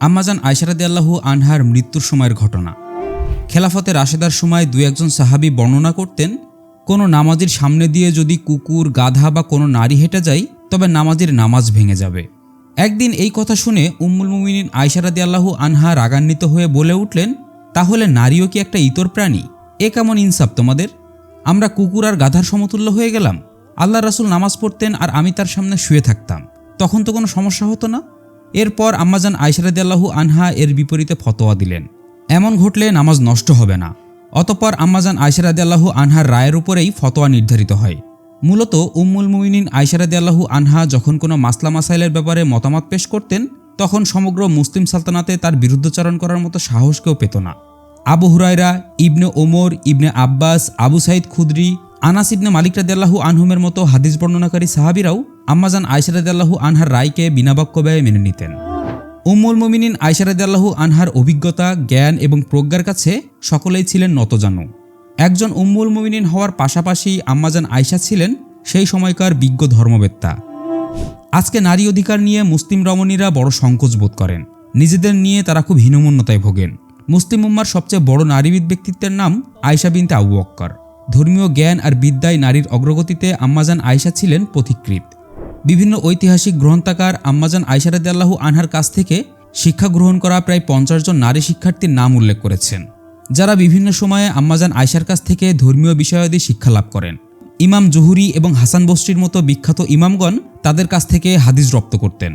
আম্মাজান আয়সারাদি আল্লাহু আনহার মৃত্যুর সময়ের ঘটনা। খেলাফতে রাশেদার সময় দু একজন সাহাবি বর্ণনা করতেন, কোনো নামাজির সামনে দিয়ে যদি কুকুর, গাধা বা কোনো নারী হেঁটে যায়, তবে নামাজির নামাজ ভেঙে যাবে। একদিন এই কথা শুনে উম্মুল মুমিনিন আয়সারাদি আল্লাহু আনহা রাগান্বিত হয়ে বলে উঠলেন, তাহলে নারীও কি একটা ইতর প্রাণী? এ কেমন ইনসাফ তোমাদের? আমরা কুকুর আর গাধার সমতুল্য হয়ে গেলাম। আল্লাহ রাসুল নামাজ পড়তেন আর আমি তার সামনে শুয়ে থাকতাম। তখন তো কোনো সমস্যা হতো না? এরপর আম্মাজান আল্লাহু আনহা এর বিপরীতে ফতোয়া দিলেন। এমন ঘটলে নামাজ নষ্ট হবে না। অতপর আম্মাজান আল্লাহু আনহার রায়ের উপরেই ফতোয়া নির্ধারিত হয়। মূলত উম্মুল মুমিনিন আল্লাহু আনহা যখন কোনো মাসলা মাসাইলের ব্যাপারে মতামত পেশ করতেন, তখন সমগ্র মুসলিম সালতানাতে তার বিরুদ্ধচারণ করার মতো সাহস কেউ পেত না। আবু হুরায়রা, ইবনে ওমর, ইবনে আব্বাস, আবু সাইদ খুদরি, আনাস ইবনে মালিক আনহুমের মতো হাদিস বর্ণনাকারী সাহাবিরাও আম্মাজান আয়সা রাদিয়াল্লাহু আনহার রায়কে বিনা বাক্য ব্যয়ে মেনে নিতেন। উম্মুল মুমিনিন আয়সা রাদিয়াল্লাহু আনহার অভিজ্ঞতা, জ্ঞান এবং প্রজ্ঞার কাছে সকলেই ছিলেন নতজানু। একজন উম্মুল মুমিনিন হওয়ার পাশাপাশি আম্মাজান আয়সা ছিলেন সেই সময়কার বিজ্ঞ ধর্মবেত্তা। আজকে নারী অধিকার নিয়ে মুসলিম রমণীরা বড় সংকোচ বোধ করেন। নিজেদের নিয়ে তারা খুব হীনমন্যতায় ভোগেন। মুসলিম উম্মার সবচেয়ে বড় নারীবিদ ব্যক্তিত্বের নাম আয়সা বিনতে আবু অক্কর ধর্মীয় জ্ঞান আর বিদ্যায় নারীর অগ্রগতিতে আম্মাজান আয়সা ছিলেন পথিকৃত বিভিন্ন ঐতিহাসিক গ্রন্থাকার আম্মাজান আয়সারাদ আল্লাহু আনহার কাছ থেকে শিক্ষা গ্রহণ করা প্রায় পঞ্চাশ জন নারী শিক্ষার্থীর নাম উল্লেখ করেছেন, যারা বিভিন্ন সময়ে আম্মাজান আয়সার কাছ থেকে ধর্মীয় বিষয়াদি শিক্ষা লাভ করেন। ইমাম জহুরি এবং হাসান বস্রির মতো বিখ্যাত ইমামগণ তাদের কাছ থেকে হাদিস রপ্ত করতেন।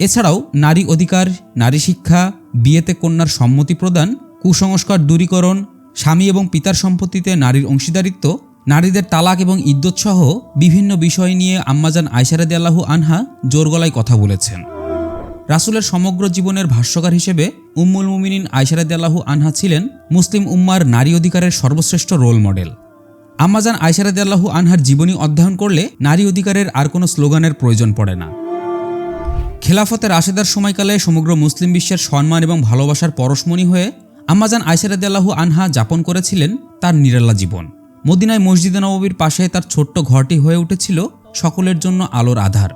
এছাড়াও নারী অধিকার, নারী শিক্ষা, বিয়েতে কন্যার সম্মতি প্রদান, কুসংস্কার দূরীকরণ, স্বামী এবং পিতার সম্পত্তিতে নারীর অংশীদারিত্ব নারীদের তালাক এবং ইদ্যৎ সহ বিভিন্ন বিষয় নিয়ে আম্মাজান আয়সারাদি আল্লাহু আনহা জোর গলায় কথা বলেছেন। রাসুলের সমগ্র জীবনের ভাষ্যকার হিসেবে উম্মুল মুমিনিন আয়সারাদি আল্লাহু আনহা ছিলেন মুসলিম উম্মার নারী অধিকারের সর্বশ্রেষ্ঠ রোল মডেল। আম্মাজান আয়সারাদি আল্লাহু আনহার জীবনী অধ্যয়ন করলে নারী অধিকারের আর কোনো স্লোগানের প্রয়োজন পড়ে না। খেলাফতের আশেদার সময়কালে সমগ্র মুসলিম বিশ্বের সম্মান এবং ভালোবাসার পরশমণি হয়ে আম্মাজান আয়সারাদি আল্লাহু আনহা যাপন করেছিলেন তার নিরালা জীবন। মদিনায় মসজিদে নববীর পাশে তার ছোট্ট ঘরটি হয়ে উঠেছিল সকলের জন্য আলোর আধার।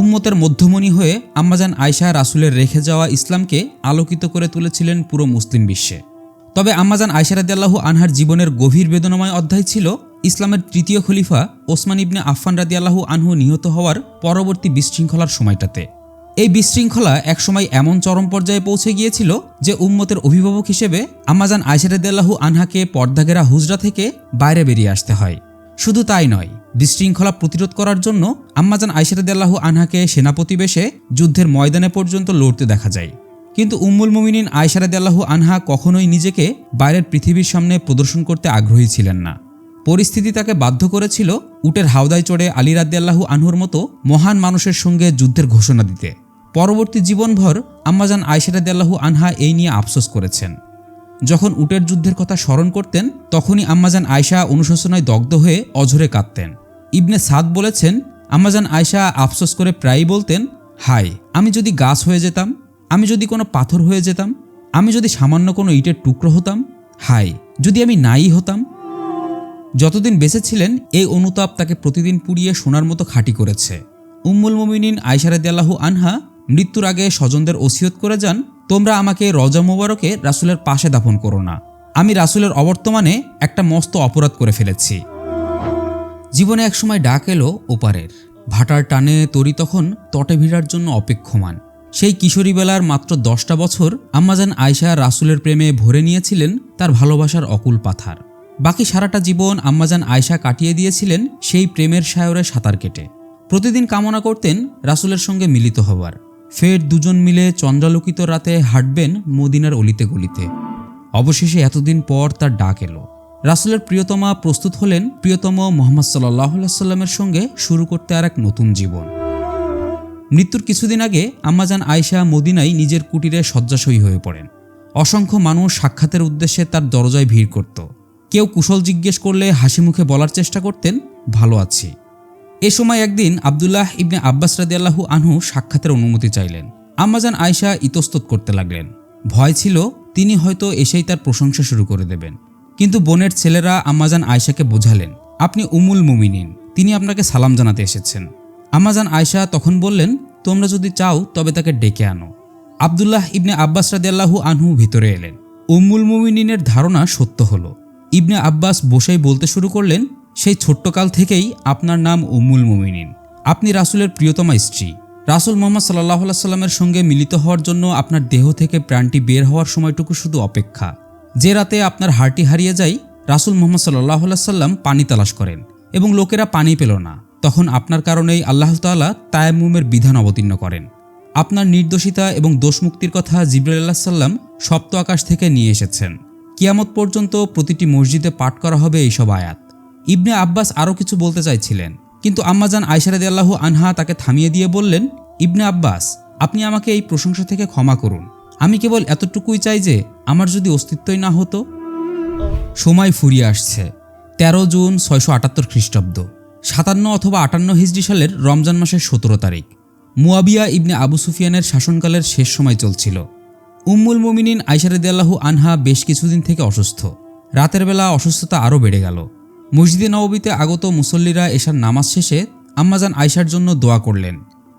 উম্মতের মধ্যমণি হয়ে আম্মাজান আয়সা রাসুলের রেখে যাওয়া ইসলামকে আলোকিত করে তুলেছিলেন পুরো মুসলিম বিশ্বে। তবে আম্মাজান আয়সারাদিয়াল্লাহু আনহার জীবনের গভীর বেদনাময় অধ্যায় ছিল ইসলামের তৃতীয় খলিফা ওসমান ইবনে আফফান রাদিয়াল্লাহু আনহু নিহত হওয়ার পরবর্তী বিশৃঙ্খলার সময়টাতে। এই বিশৃঙ্খলা একসময় এমন চরম পর্যায়ে পৌঁছে গিয়েছিল যে উম্মতের অভিভাবক হিসেবে আম্মাজান আয়সারাদিয়াল্লাহু আনহাকে পর্দাগেরা হুজরা থেকে বাইরে বেরিয়ে আসতে হয়। শুধু তাই নয়, বিশৃঙ্খলা প্রতিরোধ করার জন্য আম্মাজান আয়সারাদিয়াল্লাহু আনহাকে সেনাপতি বেশে যুদ্ধের ময়দানে পর্যন্ত লড়তে দেখা যায়। কিন্তু উম্মুল মুমিনিন আয়সারাদিয়াল্লাহু আনহা কখনোই নিজেকে বাইরের পৃথিবীর সামনে প্রদর্শন করতে আগ্রহী ছিলেন না। পরিস্থিতি তাকে বাধ্য করেছিল উটের হাওদায় চড়ে আলী রাদ্দাল্লাহু আনহুর মতো মহান মানুষের সঙ্গে যুদ্ধের ঘোষণা দিতে। পরবর্তী জীবনভর আম্মাজান আয়সারাদিয়াল্লাহু আনহা এই নিয়ে আফসোস করেছেন। যখন উটের যুদ্ধের কথা স্মরণ করতেন, তখনই আম্মাজান আয়সা অনুশোচনায় দগ্ধ হয়ে অঝরে কাঁদতেন। ইবনে সাদ বলেছেন, আম্মাজান আয়সা আফসোস করে প্রায়ই বলতেন, হায়, আমি যদি গাছ হয়ে যেতাম, আমি যদি কোনো পাথর হয়ে যেতাম, আমি যদি সামান্য কোনো ইটের টুকরো হতাম, হায়, যদি আমি নাই হতাম। যতদিন বেঁচে ছিলেন এই অনুতাপ তাকে প্রতিদিন পুড়িয়ে সোনার মতো খাঁটি করেছে। উম্মুল মুমিনিন আয়সারাদিয়াল্লাহু আনহা মৃত্যুর আগে স্বজনদের ওসিয়ত করে যান, তোমরা আমাকে রজা মোবারকে রাসুলের পাশে দাফন করো না। আমি রাসুলের অবর্তমানে একটা মস্ত অপরাধ করে ফেলেছি। জীবনে একসময় ডাক এলো ওপারের। ভাটার টানে তরি তখন তটে ভিড়ার জন্য অপেক্ষমান। সেই কিশোরী বেলার মাত্র দশটা বছর আম্মাজান আয়সা রাসুলের প্রেমে ভরে নিয়েছিলেন তার ভালোবাসার অকুল পাথার। বাকি সারাটা জীবন আম্মাজান আয়সা কাটিয়ে দিয়েছিলেন সেই প্রেমের সায়রে সাঁতার কেটে। প্রতিদিন কামনা করতেন রাসুলের সঙ্গে মিলিত হবার ফের দুজন মিলে চন্দ্রালোকিত রাতে হাঁটবেন মদিনার অলিতে গলিতে। অবশেষে এতদিন পর তার ডাক এলো। রাসুলের প্রিয়তমা প্রস্তুত হলেন প্রিয়তম মোহাম্মদ সাল্লাহ সাল্লামের সঙ্গে শুরু করতে আর এক নতুন জীবন। মৃত্যুর কিছুদিন আগে আম্মাজান আয়সা মদিনায় নিজের কুটিরে শয্যাশয়ী হয়ে পড়েন। অসংখ্য মানুষ সাক্ষাতের উদ্দেশ্যে তার দরজায় ভিড় করত। কেউ কুশল জিজ্ঞেস করলে হাসি মুখে বলার চেষ্টা করতেন, ভালো আছি। এ সময় একদিন আবদুল্লাহ ইবনে আব্বাস রাদিয়াল্লাহু আনহু সাক্ষাতের অনুমতি চাইলেন। আম্মাজান আয়সা ইতস্তত করতে লাগলেন। ভয় ছিল, তিনি হয়তো এসেই তার প্রশংসা শুরু করে দেবেন। কিন্তু বোনের ছেলেরা আম্মাজান আয়সাকে বোঝালেন, আপনি উমুল মুমিনিন, তিনি আপনাকে সালাম জানাতে এসেছেন। আম্মাজান আয়সা তখন বললেন, তোমরা যদি চাও, তবে তাকে ডেকে আনো। আবদুল্লাহ ইবনে আব্বাস রাদিয়াল্লাহু আনহু ভিতরে এলেন। উম্মুল মুমিনিনের ধারণা সত্য হলো। ইবনে আব্বাস বসেই বলতে শুরু করলেন সেই ছোট্টকাল থেকেই আপনার নাম উম্মুল মুমিনিন। আপনি রাসূলের প্রিয়তমা স্ত্রী। রাসূল মোহাম্মদ সাল্লাহ সাল্লামের সঙ্গে মিলিত হওয়ার জন্য আপনার দেহ থেকে প্রাণটি বের হওয়ার সময়টুকু শুধু অপেক্ষা। যে রাতে আপনার হাড়টি হারিয়ে যায়, রাসূল মোহাম্মদ সাল্লাহ সাল্লাম পানি তালাশ করেন এবং লোকেরা পানি পেল না। তখন আপনার কারণেই আল্লাহ তাআলা তায়াম্মুমের বিধান অবতীর্ণ করেন। আপনার নির্দোষিতা এবং দোষমুক্তির কথা জিব্রাইল্লাহ সাল্লাম সপ্ত আকাশ থেকে নিয়ে এসেছেন। কিয়ামত পর্যন্ত প্রতিটি মসজিদে পাঠ করা হবে এইসব আয়াত। ইবনে আব্বাস আরও কিছু বলতে চাইছিলেন। কিন্তু আম্মাজান আয়সারাদি আল্লাহ আনহা তাকে থামিয়ে দিয়ে বললেন, ইবনে আব্বাস, আপনি আমাকে এই প্রশংসা থেকে ক্ষমা করুন। আমি কেবল এতটুকুই চাই যে আমার যদি অস্তিত্বই না হতো। সময় ফুরিয়ে আসছে। তেরো জুন ছয়শো আটাত্তর খ্রিস্টাব্দ, সাতান্ন অথবা আটান্ন হিজড়ি সালের রমজান মাসের সতেরো তারিখ। মুয়াবিয়া ইবনে আবু সুফিয়ানের শাসনকালের শেষ সময় চলছিল। উম্মুল মুমিনিন আইসারদিয়াল্লাহু আনহা বেশ কিছুদিন থেকে অসুস্থ। রাতের বেলা অসুস্থতা আরও বেড়ে গেল। মসজিদে নববীতে আগত মুসল্লিরা এশার নামাজ শেষে আম্মাজান আয়সার জন্য দোয়া করলেন।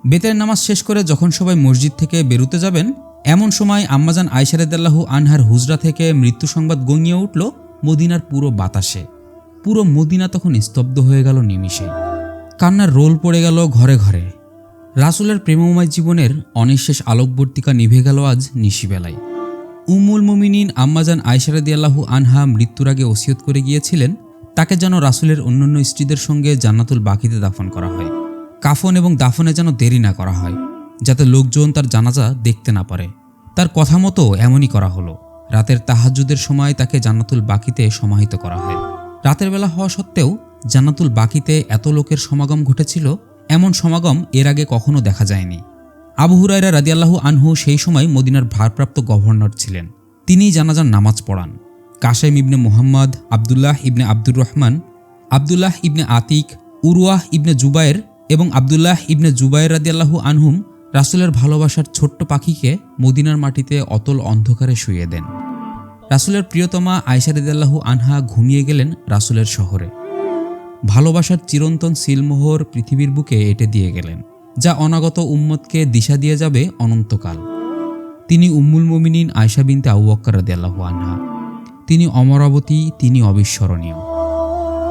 বেতের নামাজ শেষ করে যখন সবাই মসজিদ থেকে বেরুতে যাবেন, এমন সময় আম্মাজান আয়সারেদাল্লাহু আনহার হুজরা থেকে মৃত্যু সংবাদ গঙিয়ে উঠল মদিনার পুরো বাতাসে। পুরো মদিনা তখন স্তব্ধ হয়ে গেল নিমিষে। কান্নার রোল পড়ে গেল ঘরে ঘরে। রাসুলের প্রেমময় জীবনের অনিঃশেষ আলোকবর্তিকা নিভে গেল আজ নিশিবেলায়। উম্মুল মুমিনিন আম্মাজান আয়সারদিয়াল্লাহু আনহা মৃত্যুর আগে ওসিয়ত করে গিয়েছিলেন তাকে যেন রাসুলের অন্যান্য স্ত্রীদের সঙ্গে জান্নাতুল বাকিতে দাফন করা হয়। কাফন এবং দাফনে যেন দেরি না করা হয়, যাতে লোকজন তার জানাজা দেখতে না পারে। তার কথা মতো এমনই করা হলো। রাতের তাহাজুদের সময় তাকে জান্নাতুল বাকিতে সমাহিত করা হয়। রাতের বেলা হওয়া সত্ত্বেও জান্নাতুল বাকিতে এত লোকের সমাগম ঘটেছিল, এমন সমাগম এর আগে কখনো দেখা যায়নি। আবু হুরাইরা রাদিয়াল্লাহু আনহু সেই সময় মদিনার ভারপ্রাপ্ত গভর্নর ছিলেন। তিনিই জানাজার নামাজ পড়ান। কাশেম ইবনে মুহাম্মদ, আবদুল্লাহ ইবনে আব্দুর রহমান, আবদুল্লাহ ইবনে আতিক, উরওয়াহ ইবনে জুবায়ের এবং আবদুল্লাহ ইবনে জুবায়ের রাদিয়াল্লাহু আনহুম রাসুলের ভালোবাসার ছোট্ট পাখিকে মদিনার মাটিতে অতল অন্ধকারে শুয়ে দেন। রাসুলের প্রিয়তমা আয়সা রাদিয়াল্লাহু আনহা ঘুমিয়ে গেলেন রাসুলের শহরে। ভালোবাসার চিরন্তন সিলমোহর পৃথিবীর বুকে এটে দিয়ে গেলেন, যা অনাগত উম্মতকে দিশা দিয়ে যাবে অনন্তকাল। তিনি উম্মুল মুমিনিন আয়সা বিনতে আউ বক্কর রাদিয়াল্লাহু আনহা। তিনি অমরাবতী তিনি অবিস্মরণীয়।